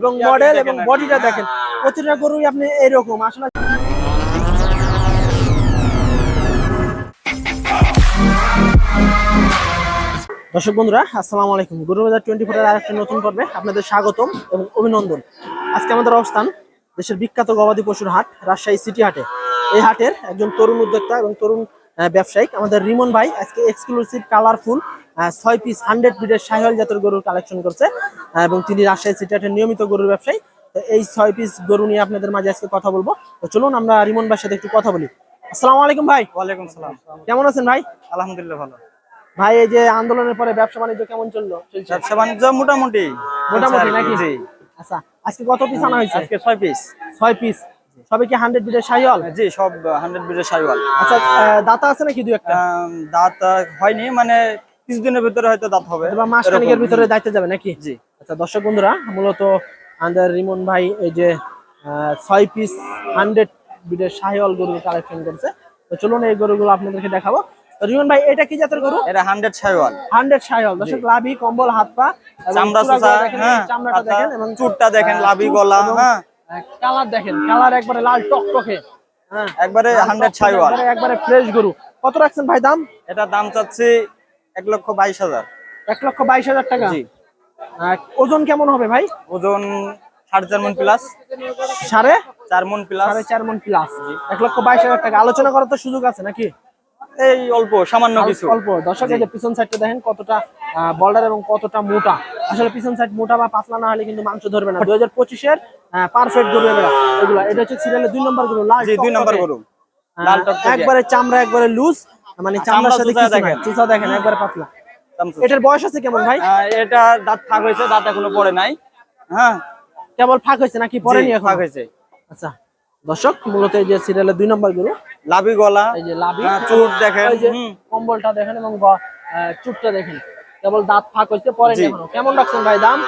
এবং মডেল এবং বডিটা। দেখেন প্রতিটা গরুই আপনি এরকম আসলে দর্শক বন্ধুরা আসসালামু আলাইকুম। গরু বাজার টোয়েন্টি ফোর আর একটা নতুন পর্বে আপনাদের স্বাগতম এবং অভিনন্দন। আজকে আমাদের অবস্থান দেশের বিখ্যাত গবাদি পশুর হাট রাজশাহী সিটি হাটে। এই হাটের একজন তরুণ উদ্যোক্তা এবং তরুণ ব্যবসায়িক। আমাদের রিমন ভাই আজকে এক্সক্লুসিভ কালারফুল ছয় পিস হান্ড্রেড ব্রিডের সাহিওয়াল জাতের গরুর কালেকশন করছে এবং তিনি রাজশাহী সিটি হাটের নিয়মিত গরুর ব্যবসায়ী। তো এই ছয় পিস গরু নিয়ে আপনাদের মাঝে আজকে কথা বলব। তো চলুন আমরা রিমন ভাইয়ের সাথে একটু কথা বলি। আসসালামু আলাইকুম ভাই। ওয়ালাইকুম সালাম। কেমন আছেন ভাই? আলহামদুলিল্লাহ ভালো। ভাই এই যে আন্দোলনের পরে ব্যবসা বাণিজ্য কেমন চলল? ব্যবসা বাণিজ্য মোটামুটি। মোটামুটি। নাকি? আচ্ছা আজকে কত পিস আনা হয়েছে? আজকে ছয় পিস ছয় পিস সবে কি হান্ড্রেড বিটের সাইওয়াল? জি সব হান্ড্রেড বিটের সাইওয়াল। আচ্ছা দাতা আছে নাকি দুই একটা? দাঁত হয়নি মানে কিছুদিনের ভিতরে হয়তো দাঁত হবে। বা মাস খানিকের ভিতরে দায়িত্ব যাবে নাকি? জি। আচ্ছা দর্শক বন্ধুরা মূলত আমাদের রিমন ভাই এই যে ছয় পিস হান্ড্রেড বিটের সাহিওয়াল গরু কালেকশন করছে। তো চলুন এই গরুগুলো আপনাদেরকে দেখাবো। রিমন ভাই এটা কি জাতের গরু? এটা হান্ড্রেড সাইওয়াল। হান্ড্রেড সাহিওয়াল দর্শক লাভি কম্বল হাত পা চামড়া হ্যাঁ চামড়াটা দেখেন এবং চুটটা দেখেন লাভি চুট গলা হ্যাঁ। কালার দেখেন কালার একবারে লাল টকটকে। হ্যাঁ একবারে লাল হান্ড্রেড টকটকে, একবারে- ফ্রেশ গরু। কত রাখছেন ভাই দাম? এটা দাম চাচ্ছি এক লক্ষ বাইশ হাজার। এক লক্ষ বাইশ হাজার টাকা? জি। ওজন কেমন হবে ভাই? ওজন সাড়ে চার মন প্লাস সাড়ে? চার মন প্লাস সাড়ে চার মন প্লাস এক লক্ষ বাইশ হাজার টাকা। আলোচনা করার তো সুযোগ আছে নাকি? এই অল্প সামান্য কিছু। অল্প। দর্শক এই যে পিছন সাইডটা দেখেন কতটা বর্ডার এবং কতটা মোটা। আসলে পিছন সাইড মোটা বা পাতলা না হলে কিন্তু মাংস ধরবে না। দুই হাজার পঁচিশের পারফেক্ট গরু এগুলা এগুলা এটা হচ্ছে সিরিয়ালের দুই নম্বর গরু লাল জি দুই নম্বর। গরু। লাল টকটকে। একবারে চামড়া একবারে লুজ মানে চামড়ার সাথে কিছু দেখেন। চুষা দেখেন একবারে পাতলা। এটার বয়স আছে কেমন ভাই? এটা দাঁত ফাঁক হয়েছে দাঁত এখনও পড়ে নাই। হ্যাঁ। কেবল ফাঁক হয়েছে নাকি পরেনি জি, এখন? ফাঁক হয়েছে। আচ্ছা। দর্শক মূলত এই যে সিরিয়ালের দুই নম্বর গরু লাভি গলা এই যে লাভি হ্যাঁ, চুট দেখেন এই যে কম্বলটা দেখেন এবং চুটটা দেখেন। কেবল দাঁত ফাঁক হয়েছে পরে কেমন রাখছেন ভাই দাম?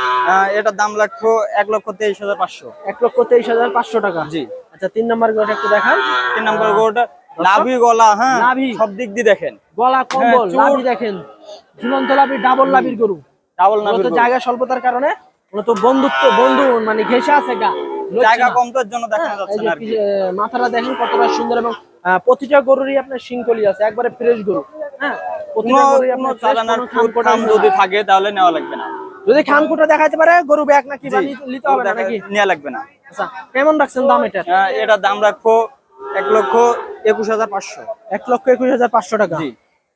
এটার দাম লাগতো এক লক্ষ তেইশ হাজার পাঁচশো। এক লক্ষ তেইশ হাজার পাঁচশো টাকা। জি। আচ্ছা তিন নম্বর গরুটা একটু দেখান। তিন নম্বর গরুটা লাভি গলা হ্যাঁ লাভি। সব দিক দিয়ে দেখেন। গলা কম্বল চুট। লাভি দেখেন। ঝুলন্ত লাভি ডাবল লাভির গরু। ডাবল গরু। জায়গা স্বল্পতার কারণে মূলত বন্ধুত্ব বন্ধু মানে ঘেসে আছে গা। জায়গা না। কম তোর জন্য দেখা হ্যাঁ, যাচ্ছে না মাথাটা দেখেন কতটা সুন্দর এবং প্রতিটা গরুরই আপনার শিংকলি আছে একবারে ফ্রেশ গরু। হ্যাঁ যদি থাকে তাহলে নেওয়া লাগবে না। যদি খামকুটা দেখাইতে পারে গরু ব্যাগ নাকি নিতে হবে না নাকি? নেওয়া লাগবে না। আচ্ছা কেমন রাখছেন দাম এটা? এটা দাম রাখব এক লক্ষ একুশ হাজার পাঁচশো। এক লক্ষ একুশ হাজার পাঁচশো টাকা? জি।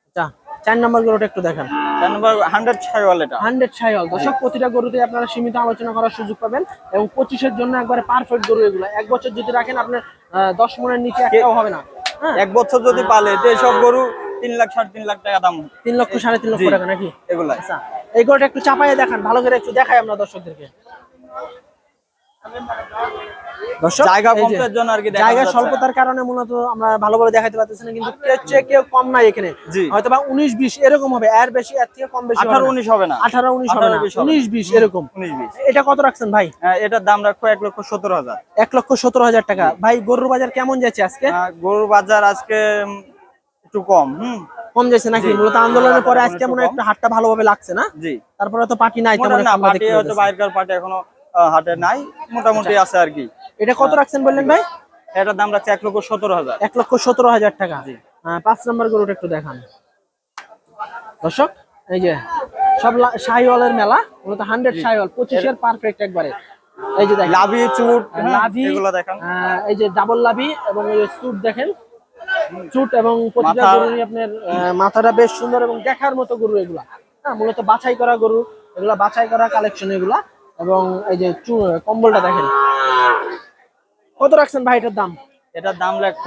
আচ্ছা চার নম্বর গরুটা একটু দেখেন। চার নম্বর হান্ড্রেড ছাইওয়াল এটা। হান্ড্রেড সাইল দর্শক প্রতিটা গরুতে আপনারা সীমিত আলোচনা করার সুযোগ পাবেন এবং পঁচিশের জন্য একবারে পারফেক্ট গরু এগুলো। এক বছর যদি রাখেন আপনার দশ মনের নিচে একটাও হবে না। হ্যাঁ। এক বছর যদি পালে তো সব গরু তিন লাখ সাড়ে তিন লাখ টাকা দাম তিন লক্ষ সাড়ে তিন লক্ষ টাকা নাকি? এগুলা আচ্ছা এই গরুটা একটু চাপাইয়ে দেখান ভালো করে একটু দেখাই আমরা দর্শকদেরকে। দর্শক জায়গা এই জন্য আর কি জায়গা স্বল্পতার কারণে মূলত আমরা ভালোভাবে দেখাতে পারতেছি না কিন্তু চেয়ে কেউ কম নাই এখানে। হয়তো বা উনিশ বিশ এরকম হবে এর বেশি এর থেকে কম বেশি আঠারো উনিশ হবে না। আঠারো উনিশ হবে না। 18, 20 হবে। উনিশ বিশ এরকম। উনিশ বিশ। এটা কত রাখছেন ভাই? এটার দাম রাখব এক লক্ষ সত্তর হাজার। এক লক্ষ সতেরো হাজার টাকা। ভাই গরুর বাজার কেমন যাচ্ছে আজকে? গরুর বাজার আজকে একটু কম হুম। কম যাচ্ছে নাকি? মূলত আন্দোলনের পরে আজকে মনে হয় একটু হাটটা ভালোভাবে লাগছে না? জি। তারপরে তো পার্টি নাই তেমন মোটা না পার্টি হয়তো। বাইরের পার্টি এখনও হাটে নাই মোটামুটি আছে আর কি। এটা কত রাখছেন বললেন ভাই? এটার দাম রাখছে এক লক্ষ সতেরো হাজার। এক লক্ষ সতেরো হাজার টাকা। পাঁচ নম্বর গরুটা একটু দেখান। দর্শক এই যে সব শাহিওয়ালের মেলা মূলত হান্ড্রেড শাহিওয়াল পঁচিশের পারফেক্ট একবারে। এই যে দেখেন। লাভি চুট হ্যাঁ, লাভি এগুলো দেখান। এই যে ডাবল লাভি এবং এই চুট দেখেন। চুট এবং প্রতিটা গরুরই আপনার মাথাটা বেশ সুন্দর এবং দেখার মতো গরু এগুলা। হ্যাঁ মূলত বাছাই করা গরু এগুলা বাছাই করা কালেকশন এগুলা। এবং এই যে কম্বলটা দেখেন। কত রাখছেন ভাই এটার দাম? এটার দাম রাখব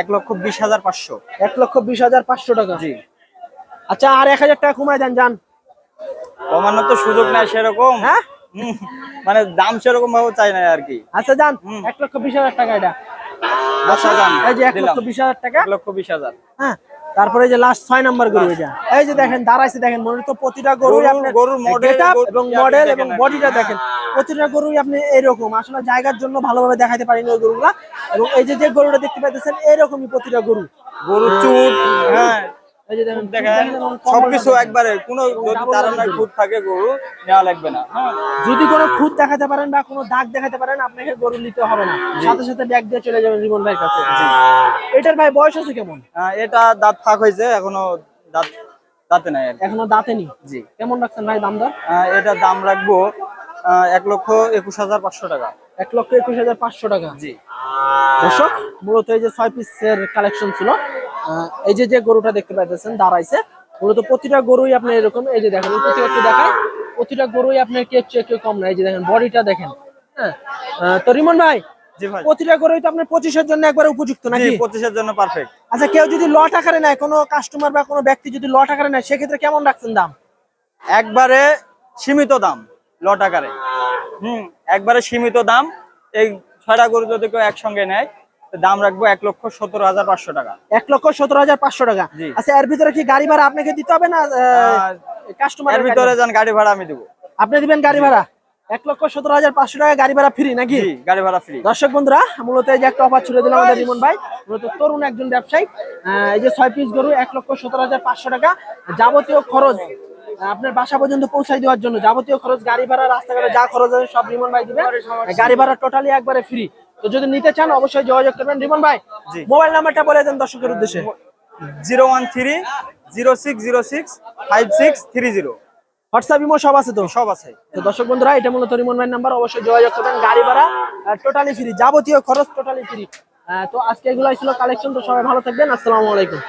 এক লক্ষ বিশ হাজার পাঁচশো। এক লক্ষ বিশ হাজার পাঁচশো টাকা। জি। আচ্ছা আর এক হাজার টাকা কমায় দেন যান। কমানোর তো সুযোগ নাই সেরকম। হ্যাঁ? মানে দাম সেরকম ভাবে চাই না আর কি। আচ্ছা যান। এক লক্ষ বিশ হাজার টাকা এটা। আচ্ছা যান। এই যে এক লক্ষ বিশ হাজার টাকা। এক লক্ষ বিশ হাজার। হ্যাঁ। তারপরে যে লাস্ট ছয় নাম্বার গরু এটা। এই যে দেখেন দাঁড়াইছে দেখেন মনে তো প্রতিটা গরু আপনার গরুর মডেল এবং মডেল এবং। বডিটা দেখেন। প্রতিটা গরুই আপনি এরকম। আসলে জায়গার জন্য ভালোভাবে দেখাতে পারেন ওই গরুগুলা। এবং এই যে যে গরুটা দেখতে পাইতেছেন এরকমই প্রতিটা গরু। গরুর চুট হ্যাঁ। দেখেন দেখেন সবকিছু একবারে কোনো যদি খুঁত থাকে গরু নেওয়া লাগবে না। হ্যাঁ যদি কোনো খুঁত দেখাতে পারেন বা কোনো দাগ দেখাতে পারেন আপনাকে গরু নিতে হবে না। সাথে সাথে ব্যাগ দিয়ে চলে যাবেন রিমন ভাইয়ের কাছে। এটার ভাই বয়স আছে কেমন? আহ, এটা দাঁত ফাঁক হয়েছে এখনও দাঁত দাঁতে নাই এখনও দাঁতে নি জি। কেমন রাখছেন ভাই দাম দর? দাম রাখব এক লক্ষ একুশ হাজার পাঁচশো টাকা। এক লক্ষ একুশ হাজার পাঁচশো টাকা? জি। দর্শক মূলত এই যে ছয় পিসের কালেকশন ছিল এই যে যে গরুটা দেখতে পাইতেছেন দাঁড়াইছে। মূলত প্রতিটা গরুই আপনার এরকম এই যে দেখেন প্রতিটা একটু দেখায় প্রতিটা গরুই আপনার কেউ কেউ কম না এই যে দেখেন বডিটা দেখেন হ্যাঁ। তো রিমন ভাই প্রতিটা গরুই তো আপনার পঁচিশের জন্য একবারে উপযুক্ত নাকি? পঁচিশের জন্য পারফেক্ট আচ্ছা কেউ যদি লট আকারে নেয় কোনো কাস্টমার বা কোনো ব্যক্তি যদি লট আকারে নেয় সেক্ষেত্রে কেমন রাখছেন দাম? একবারে সীমিত দাম লট আকারে। হুম একবারে সীমিত দাম। এই ছয়টা গরু যদি কেউ একসঙ্গে নেয় দাম রাখব এক লক্ষ সতেরো হাজার পাঁচশো টাকা। এক লক্ষ সতেরো হাজার পাঁচশো টাকা। আচ্ছা এর ভিতরে কি গাড়ি ভাড়া আপনাকে দিতে হবে না কাস্টমার ভিতরে যান গাড়ি ভাড়া আমি দেবো। আপনি দিবেন গাড়ি ভাড়া? এক লক্ষ সতেরো হাজার পাঁচশো টাকা গাড়ি ভাড়া ফ্রি নাকি? গাড়ি ভাড়া ফ্রি দর্শক বন্ধুরা মূলত এই যে একটা অফার ছুড়ে দিলাম আমাদের রিমন ভাই। মূলত তরুণ একজন ব্যবসায়ী এই যে ছয় পিস গরু এক লক্ষ সতেরো হাজার পাঁচশো টাকা। যাবতীয় খরচ আপনার বাসা পর্যন্ত পৌঁছাই দেওয়ার জন্য যাবতীয় খরচ গাড়ি ভাড়া রাস্তাঘাটে যা খরচ আছে সব রিমন ভাই দিবে। গাড়ি ভাড়া টোটালি একবারে ফ্রি তো যদি নিতে চান অবশ্যই যোগাযোগ করবেন। রিমন ভাই মোবাইল নাম্বারটা বলে দেন দর্শকের উদ্দেশ্যে। Zero one three zero six zero six five six three zero. WhatsApp imo সব আছে তো? সব আছে। তো দর্শক বন্ধুরা এটা মূলত রিমন ভাই নাম্বার অবশ্যই যোগাযোগ করবেন। গাড়ি ভাড়া টোটালি ফ্রি যাবতীয় খরচ টোটালি ফ্রি তো আজকে এগুলাই ছিল কালেকশন তো সবাই ভালো থাকবেন। আসসালামু আলাইকুম।